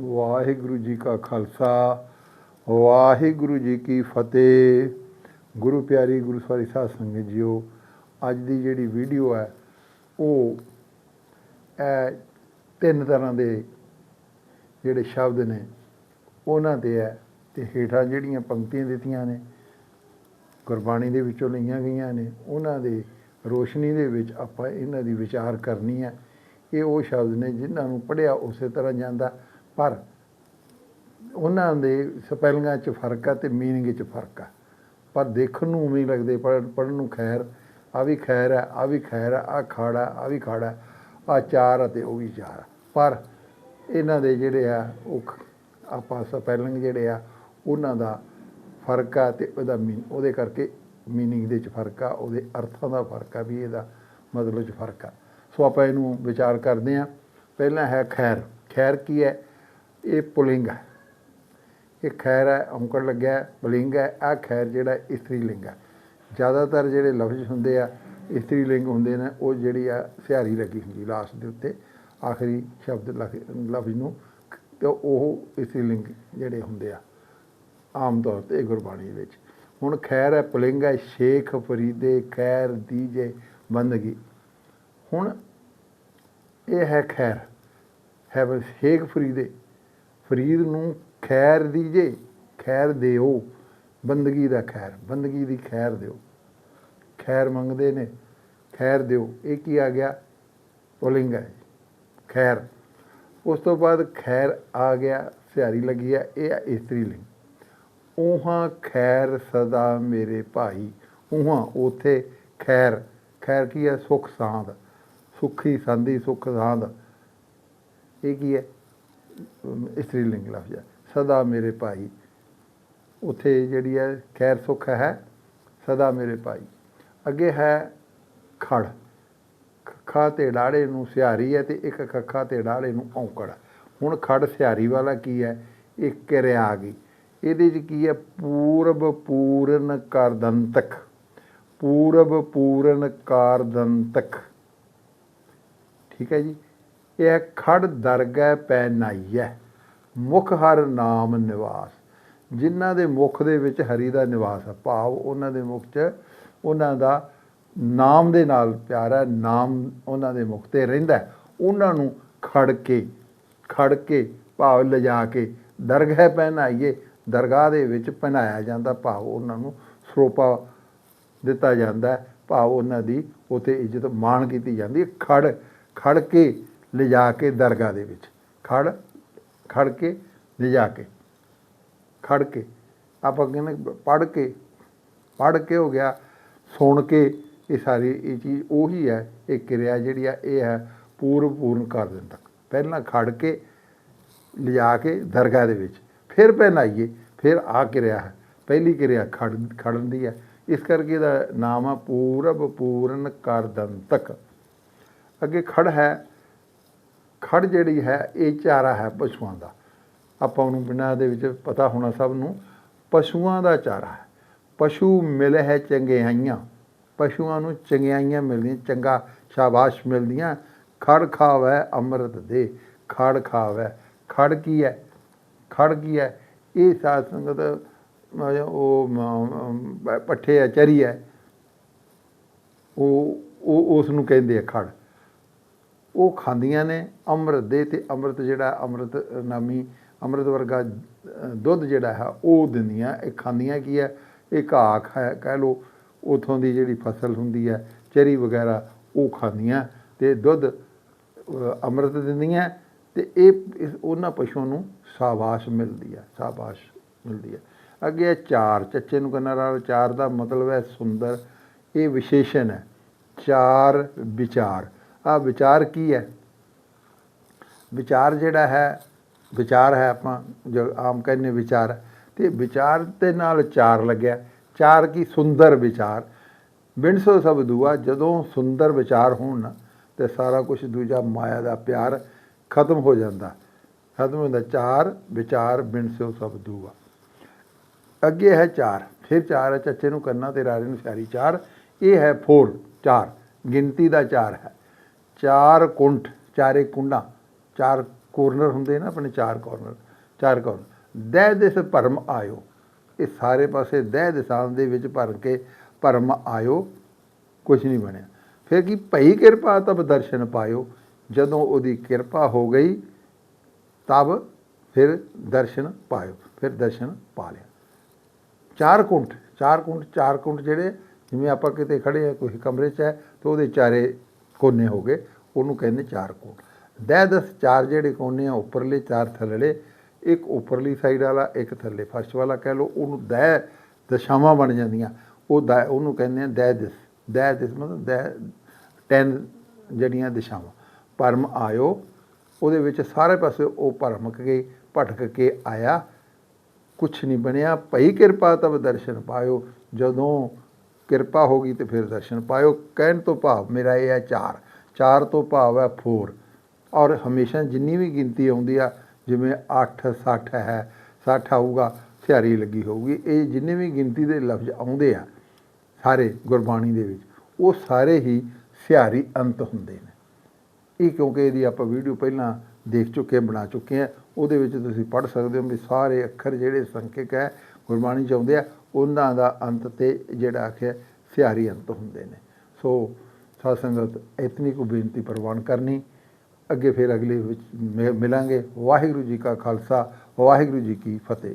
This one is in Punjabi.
ਵਾਹਿਗੁਰੂ ਜੀ ਕਾ ਖਾਲਸਾ, ਵਾਹਿਗੁਰੂ ਜੀ ਕੀ ਫਤਿਹ। ਗੁਰੂ ਪਿਆਰੀ ਗੁਰੂ ਸਵਾਰੀ ਸਾਧ ਸੰਗਤ ਜੀਓ, ਅੱਜ ਦੀ ਜਿਹੜੀ ਵੀਡੀਓ ਹੈ, ਉਹ ਇਹ ਤਿੰਨ ਤਰ੍ਹਾਂ ਦੇ ਜਿਹੜੇ ਸ਼ਬਦ ਨੇ, ਉਹਨਾਂ ਤੇ ਹੈ ਤੇ ਹੇਠਾਂ ਜਿਹੜੀਆਂ ਪੰਕਤੀਆਂ ਦਿੱਤੀਆਂ ਨੇ, ਗੁਰਬਾਣੀ ਦੇ ਵਿੱਚੋਂ ਲਈਆਂ ਗਈਆਂ ਨੇ, ਉਹਨਾਂ ਦੇ ਰੋਸ਼ਨੀ ਦੇ ਵਿੱਚ ਆਪਾਂ ਇਹਨਾਂ ਦੀ ਵਿਚਾਰ ਕਰਨੀ ਹੈ। ਇਹ ਉਹ ਸ਼ਬਦ ਨੇ ਜਿਨ੍ਹਾਂ ਨੂੰ ਪੜ੍ਹਿਆ ਉਸੇ ਤਰ੍ਹਾਂ ਜਾਂਦਾ। ਪਰ ਉਹਨਾਂ ਦੇ ਸਪੈਲਿੰਗਾਂ 'ਚ ਫ਼ਰਕ ਆ ਤੇ ਮੀਨਿੰਗ 'ਚ ਫ਼ਰਕ ਆ। ਪਰ ਦੇਖਣ ਨੂੰ ਉਵੇਂ ਹੀ ਲੱਗਦੇ ਪੜ੍ਹਨ ਨੂੰ ਖੈਰ ਆ ਵੀ ਖੈਰ ਹੈ ਆ ਵੀ ਖੈਰ ਹੈ ਆ ਖਾੜਾ ਆ ਵੀ ਖਾੜਾ ਆ ਚਾਰ ਅਤੇ ਉਹ ਵੀ ਚਾਰ ਪਰ ਇਹਨਾਂ ਦੇ ਜਿਹੜੇ ਆ, ਉਹ ਆਪਾਂ ਸਪੈਲਿੰਗ ਜਿਹੜੇ ਆ, ਉਹਨਾਂ ਦਾ ਫ਼ਰਕ ਆ ਤੇ ਉਹਦਾ ਮੀਨ, ਉਹਦੇ ਕਰਕੇ ਮੀਨਿੰਗ ਦੇ ਚ ਫ਼ਰਕ ਆ, ਉਹਦੇ ਅਰਥਾਂ ਦਾ ਫ਼ਰਕ ਆ ਵੀ ਇਹਦਾ ਮਤਲਬ ਚ ਫ਼ਰਕ ਆ। ਸੋ ਆਪਾਂ ਇਹਨੂੰ ਵਿਚਾਰ ਕਰਦੇ ਆ ਪਹਿਲਾਂ ਹੈ ਖੈਰ। ਖੈਰ ਕੀ ਹੈ? ਇਹ ਪੁਲਿੰਗ ਹੈ। ਇਹ ਖੈਰ ਹੈ, ਔਂਕੜ ਲੱਗਿਆ ਪੁਲਿੰਗ ਹੈ ਆ ਖੈਰ ਜਿਹੜਾ ਇਸਤਰੀ ਲਿੰਗ ਹੈ। ਜ਼ਿਆਦਾਤਰ ਜਿਹੜੇ ਲਫ਼ਜ਼ ਹੁੰਦੇ ਆ, ਇਸਤਰੀ ਲਿੰਗ ਹੁੰਦੇ ਨੇ, ਉਹ ਜਿਹੜੀ ਆ ਸਿਹਾਰੀ ਲੱਗੀ ਹੁੰਦੀ ਲਾਸਟ ਦੇ ਉੱਤੇ। ਆਖਰੀ ਸ਼ਬਦ ਲਫ਼ਜ਼ ਨੂੰ, ਤੇ ਉਹ ਇਸਤਰੀ ਲਿੰਗ ਜਿਹੜੇ ਹੁੰਦੇ ਆ, ਆਮ ਤੌਰ ਤੇ ਗੁਰਬਾਣੀ ਵਿੱਚ। ਹੁਣ ਖੈਰ ਹੈ, ਪੁਲਿੰਗ ਹੈ, ਸ਼ੇਖ ਫਰੀਦੇ, ਖੈਰ ਦੀਜੇ ਬੰਦਗੀ। ਹੁਣ ਇਹ ਹੈ ਖੈਰ। ਹੈ ਬਸ ਸ਼ੇਖ ਫਰੀਦੇ ਫਰੀਦ ਨੂੰ ਖੈਰ ਦੀਜੇ ਖੈਰ ਦਿਓ। ਬੰਦਗੀ ਦਾ ਖੈਰ, ਬੰਦਗੀ ਦੀ ਖੈਰ ਦਿਓ। ਖੈਰ ਮੰਗਦੇ ਨੇ, ਖੈਰ ਦਿਓ। ਇਹ ਕੀ ਆ ਗਿਆ? ਪੁਲਿੰਗ ਹੈ। ਖੈਰ। ਉਸ ਤੋਂ ਬਾਅਦ ਖੈਰ ਆ ਗਿਆ ਸਿਆਰੀ ਲੱਗੀ ਹੈ। ਇਹ ਆ ਇਸਤਰੀ ਲਿੰਗ। ਉਹਾਂ ਖੈਰ ਸਦਾ ਮੇਰੇ ਭਾਈ। ਉਹਾਂ ਉਥੇ ਖੈਰ। ਖੈਰ ਕੀ ਹੈ? ਸੁਖ ਸਾਂਦ ਸੁਖੀ ਸੰਦੀ ਸੁਖ ਸਾਂਦ ਇਹ ਕੀ ਹੈ? ਇਸਤਰੀ ਲਿੰਗ ਲਫ਼ਜ਼ ਹੈ ਸਦਾ ਮੇਰੇ ਭਾਈ। ਉਥੇ ਜਿਹੜੀ ਹੈ, ਖੈਰ ਸੁਖ ਹੈ, ਸਦਾ ਮੇਰੇ ਭਾਈ। ਅੱਗੇ ਹੈ ਖੜ। ਖੱਖਾ ਤੇ ਡਾੜੇ ਨੂੰ ਸਿਹਾਰੀ ਹੈ ਤੇ ਇੱਕ ਖੱਖਾ ਤੇ ਡਾੜੇ ਨੂੰ ਔਂਕੜ। ਹੁਣ ਖੜ ਸਿਹਾਰੀ ਵਾਲਾ ਕੀ ਹੈ? ਇਹ ਕਿਰਿਆ ਆ ਗਈ। ਇਹਦੇ 'ਚ ਕੀ ਹੈ? ਪੂਰਬ ਪੂਰਨ ਕਾਰਦੰਤਕ। ਪੂਰਬ ਪੂਰਨ ਕਾਰਦੰਤਕ। ਠੀਕ ਹੈ ਜੀ? ਇਹ ਹੈ ਖੜ ਦਰਗਹਿ ਪੈ ਨਾਈਐ, ਮੁਖ ਹਰ ਨਾਮ ਨਿਵਾਸ। ਜਿਨ੍ਹਾਂ ਦੇ ਮੁਖ ਦੇ ਵਿੱਚ ਹਰੀ ਦਾ ਨਿਵਾਸ ਹੈ ਭਾਵ ਉਹਨਾਂ ਦੇ ਮੁਖ 'ਚ ਉਹਨਾਂ ਦਾ ਨਾਮ ਦੇ ਨਾਲ ਪਿਆਰ ਹੈ ਨਾਮ ਉਹਨਾਂ ਦੇ ਮੁਖ ਤੇ ਰਹਿੰਦਾ ਉਹਨਾਂ ਨੂੰ ਖੜ ਕੇ ਖੜ ਕੇ ਭਾਵ ਲਿਜਾ ਕੇ ਦਰਗਹਿ ਪਹਿਨਾਈਏ ਦਰਗਾਹ ਦੇ ਵਿੱਚ ਪਹਿਨਾਇਆ ਜਾਂਦਾ, ਭਾਵ ਉਹਨਾਂ ਨੂੰ ਸਰੋਪਾ ਦਿੱਤਾ ਜਾਂਦਾ ਭਾਵ ਉਹਨਾਂ ਦੀ ਉਥੇ ਇੱਜ਼ਤ ਮਾਣ ਕੀਤੀ ਜਾਂਦੀ ਹੈ। ਖੜ ਖੜ ਕੇ ਲਿਜਾ ਕੇ ਦਰਗਾਹ ਦੇ ਵਿੱਚ। ਖੜ ਖੜ ਕੇ ਲਿਜਾ ਕੇ। ਖੜ ਕੇ। ਆਪਾਂ ਕਹਿੰਦੇ ਪੜ ਕੇ। ਪੜ ਕੇ ਹੋ ਗਿਆ, ਸੁਣ ਕੇ ਇਹ ਸਾਰੀ ਇਹ ਚੀਜ਼ ਉਹੀ ਹੈ, ਇਹ ਕਿਰਿਆ ਜਿਹੜੀ ਆ, ਇਹ ਹੈ ਪੂਰਵ ਪੂਰਨ ਕਰ ਦਿੰਦਾ ਤੱਕ ਪਹਿਲਾਂ ਖੜ ਕੇ ਲਿਜਾ ਕੇ ਦਰਗਾਹ ਦੇ ਵਿੱਚ, ਫਿਰ ਪਹਿਨਾਈਏ ਫਿਰ ਆ ਕਿਰਿਆ ਹੈ। ਪਹਿਲੀ ਕਿਰਿਆ ਖੜ, ਖੜਨ ਦੀ ਹੈ। ਇਸ ਕਰਕੇ ਇਹਦਾ ਨਾਮ ਆ ਪੂਰਬ ਪੂਰਨ ਕਰ ਦਿਨ ਤੱਕ ਅੱਗੇ ਖੜ ਹੈ ਖੜ ਜਿਹੜੀ ਹੈ, ਇਹ ਚਾਰਾ ਹੈ ਪਸ਼ੂਆਂ ਦਾ। ਆਪਾਂ ਉਹਨੂੰ ਬਿਨਾਂ ਦੇ ਵਿੱਚ ਪਤਾ ਹੋਣਾ ਸਭ ਨੂੰ, ਪਸ਼ੂਆਂ ਦਾ ਚਾਰਾ ਹੈ। ਪਸ਼ੂ ਮਿਲ ਹੈ ਚੰਗਿਆਈਆਂ। ਪਸ਼ੂਆਂ ਨੂੰ ਚੰਗਿਆਈਆਂ ਮਿਲਦੀਆਂ, ਚੰਗਾ ਸ਼ਾਬਾਸ਼ ਮਿਲਦੀਆਂ। ਖੜ ਖਾਵੈ ਅੰਮ੍ਰਿਤ ਦੇ, ਖੜ ਖਾਵੈ। ਖੜ ਕੀ ਹੈ? ਖੜ ਕੀ ਹੈ? ਇਹ ਸਾਧ ਸੰਗਤ ਉਹ ਪੱਠੇ ਹੈ, ਚਰੀ ਹੈ। ਉਹ ਉਹ, ਉਸ ਨੂੰ ਕਹਿੰਦੇ ਆ ਖੜ। ਉਹ ਖਾਂਦੀਆਂ ਨੇ, ਅੰਮ੍ਰਿਤ ਦੇ ਤੇ ਅੰਮ੍ਰਿਤ ਜਿਹੜਾ ਅੰਮ੍ਰਿਤ ਨਾਮੀ ਅੰਮ੍ਰਿਤ ਵਰਗਾ ਦੁੱਧ ਜਿਹੜਾ ਹੈ, ਉਹ ਦਿੰਦੀਆਂ। ਇਹ ਖਾਂਦੀਆਂ ਕੀ ਹੈ? ਇਹ ਘਾਹ ਹੈ ਕਹਿ ਲੋ ਉਥੋਂ ਦੀ ਜਿਹੜੀ ਫਸਲ ਹੁੰਦੀ ਹੈ, ਚਰੀ ਵਗੈਰਾ, ਉਹ ਖਾਂਦੀਆਂ ਤੇ ਦੁੱਧ ਅੰਮ੍ਰਿਤ ਦਿੰਦੀਆਂ ਤੇ ਇਹ ਉਹਨਾਂ ਪਸ਼ੂਆਂ ਨੂੰ ਸ਼ਾਬਾਸ਼ ਮਿਲਦੀ ਹੈ, ਸ਼ਾਬਾਸ਼ ਮਿਲਦੀ ਹੈ। ਅੱਗੇ ਹੈ ਚਾਰ, ਚੱਚੇ ਨੂੰ ਕੰਨਾਂ ਨਾਲ ਚਾਰ ਦਾ ਮਤਲਬ ਹੈ ਸੁੰਦਰ, ਇਹ ਵਿਸ਼ੇਸ਼ਣ ਹੈ। ਚਾਰ ਵਿਚਾਰ। ਆ ਵਿਚਾਰ ਕੀ ਹੈ? ਵਿਚਾਰ ਜਿਹੜਾ ਹੈ, ਵਿਚਾਰ ਹੈ ਆਪਾਂ ਜੋ ਆਮ ਕਹਿੰਦੇ ਵਿਚਾਰ, ਤੇ ਵਿਚਾਰ ਦੇ ਨਾਲ ਚਾਰ ਲੱਗਿਆ। ਚਾਰ ਕੀ? ਸੁੰਦਰ ਵਿਚਾਰ। ਬਿਨਸੋ ਸਭ ਦੁਆ, ਜਦੋਂ ਸੁੰਦਰ ਵਿਚਾਰ ਹੋਣ ਨਾ ਤੇ ਸਾਰਾ ਕੁਝ ਦੂਜਾ ਮਾਇਆ ਦਾ ਪਿਆਰ ਖਤਮ ਹੋ ਜਾਂਦਾ। ਖਤਮ ਹੁੰਦਾ ਚਾਰ, ਵਿਚਾਰ ਬਿਨ ਸਭ ਦੁਆ। ਅੱਗੇ ਹੈ ਚਾਰ, ਫਿਰ ਚਾਰ ਹੈ, ਚੱਚੇ ਨੂੰ ਕੰਨਾ ਤੇ ਰਾਰੇ ਨੂੰ ਸਿਆਰੀ ਚਾਰ। ਇਹ ਹੈ ਫੋਰ, ਚਾਰ। ਗਿਣਤੀ ਦਾ ਚਾਰ ਹੈ। ਚਾਰ ਕੁੰਠ ਚਾਰੇ ਕੁੰਡਾਂ, ਚਾਰ ਕੋਰਨਰ ਹੁੰਦੇ ਨਾ ਆਪਣੇ ਚਾਰ ਕੋਰਨਰ ਚਾਰ ਕੋਰਨਰ ਦਹਿ ਦਿਸ ਭਰਮ ਆਇਓ। ਇਹ ਸਾਰੇ ਪਾਸੇ ਦਹਿ ਦਿਸਾਂ ਦੇ ਵਿੱਚ ਭਰ ਕੇ ਭਰਮ ਆਇਓ ਕੁਝ ਨਹੀਂ ਬਣਿਆ। ਫਿਰ ਕੀ ਭਈ ਕਿਰਪਾ ਤਬ ਦਰਸ਼ਨ ਪਾਇਓ। ਜਦੋਂ ਉਹਦੀ ਕਿਰਪਾ ਹੋ ਗਈ, ਤਬ ਫਿਰ ਦਰਸ਼ਨ ਪਾਇਓ, ਫਿਰ ਦਰਸ਼ਨ ਪਾ ਲਿਆ। ਚਾਰ ਕੁੰਠ ਚਾਰ ਕੁੰਠ ਚਾਰ ਕੁੰਠ ਜਿਹੜੇ, ਜਿਵੇਂ ਆਪਾਂ ਕਿਤੇ ਖੜੇ ਆ, ਕੋਈ ਕਮਰੇ 'ਚ ਹੈ, ਤਾਂ ਉਹਦੇ ਚਾਰੇ ਕੋਨੇ ਹੋ ਗਏ, ਉਹਨੂੰ ਕਹਿੰਦੇ ਚਾਰ ਕੁੰਠ ਦਹਿ ਦਸ ਚਾਰ ਜਿਹੜੇ ਕੋਨੇ ਆ, ਉੱਪਰਲੇ ਚਾਰ ਥੱਲੜੇ, ਇੱਕ ਉੱਪਰਲੀ ਸਾਈਡ ਵਾਲਾ, ਇੱਕ ਥੱਲੇ। ਫਰਸ਼ ਵਾਲਾ ਕਹਿ ਲਓ, ਉਹਨੂੰ ਦਹਿ ਦਸ਼ਾਵਾਂ ਬਣ ਜਾਂਦੀਆਂ। ਉਹ ਦਹਿ, ਉਹਨੂੰ ਕਹਿੰਦੇ ਆ ਦਹਿ ਦਿਸ ਦਹਿ ਦਿਸ ਮਤਲਬ ਦਹਿ 10 ਜਿਹੜੀਆਂ ਦਿਸ਼ਾਵਾਂ। ਪਰਮ ਆਇਓ। ਉਹਦੇ ਵਿੱਚ ਸਾਰੇ ਪਾਸੇ ਉਹ ਭਰਮਕ ਕੇ ਭਟਕ ਕੇ ਆਇਆ। ਕੁਛ ਨਹੀਂ ਬਣਿਆ। ਭਈ ਕਿਰਪਾ ਤਬ ਦਰਸ਼ਨ ਪਾਇਓ। ਜਦੋਂ ਕਿਰਪਾ ਹੋ ਗਈ ਤੇ ਫਿਰ ਦਰਸ਼ਨ ਪਾਇਓ। ਕਹਿਣ ਤੋਂ ਭਾਵ ਮੇਰਾ ਇਹ ਹੈ ਚਾਰ। ਚਾਰ ਤੋਂ ਭਾਵ ਹੈ 4 ਔਰ ਹਮੇਸ਼ਾ ਜਿੰਨੀ ਵੀ ਗਿਣਤੀ ਆਉਂਦੀ ਆ, ਜਿਵੇਂ 8 60 ਹੈ 60 ਆਊਗਾ ਸਿਆਰੀ ਲੱਗੀ ਹੋਊਗੀ। ਇਹ ਜਿੰਨੇ ਵੀ ਗਿਣਤੀ ਦੇ ਲਫ਼ਜ਼ ਆਉਂਦੇ ਆ, ਸਾਰੇ ਗੁਰਬਾਣੀ ਦੇ ਵਿੱਚ, ਉਹ ਸਾਰੇ ਹੀ ਸਿਆਰੀ ਅੰਤ ਹੁੰਦੇ ਨੇ। ਇਹ ਕਿਉਂਕਿ ਇਹਦੀ ਆਪਾਂ ਵੀਡੀਓ ਪਹਿਲਾਂ ਦੇਖ ਚੁੱਕੇ ਹਾਂ, ਬਣਾ ਚੁੱਕੇ ਹਾਂ, ਉਹਦੇ ਵਿੱਚ ਤੁਸੀਂ ਪੜ੍ਹ ਸਕਦੇ ਹੋ ਵੀ ਸਾਰੇ ਅੱਖਰ ਜਿਹੜੇ ਸੰਖਿਕ ਹੈ, ਗੁਰਬਾਣੀ ਚ ਆਉਂਦੇ ਆ ਉਹਨਾਂ ਦਾ ਅੰਤ ਤੇ ਜਿਹੜਾ ਆਖਿਆ ਸਿਆਰੀ ਅੰਤ ਹੁੰਦੇ ਨੇ। ਸੋ ਸਾਧ ਸੰਗਤ, ਇਤਨੀ ਕੁ ਬੇਨਤੀ ਪ੍ਰਵਾਨ ਕਰਨੀ। ਅੱਗੇ ਫਿਰ ਅਗਲੇ ਵਿੱਚ ਮਿਲਾਂਗੇ। ਵਾਹਿਗੁਰੂ ਜੀ ਕਾ ਖਾਲਸਾ, ਵਾਹਿਗੁਰੂ ਜੀ ਕੀ ਫਤਿਹ।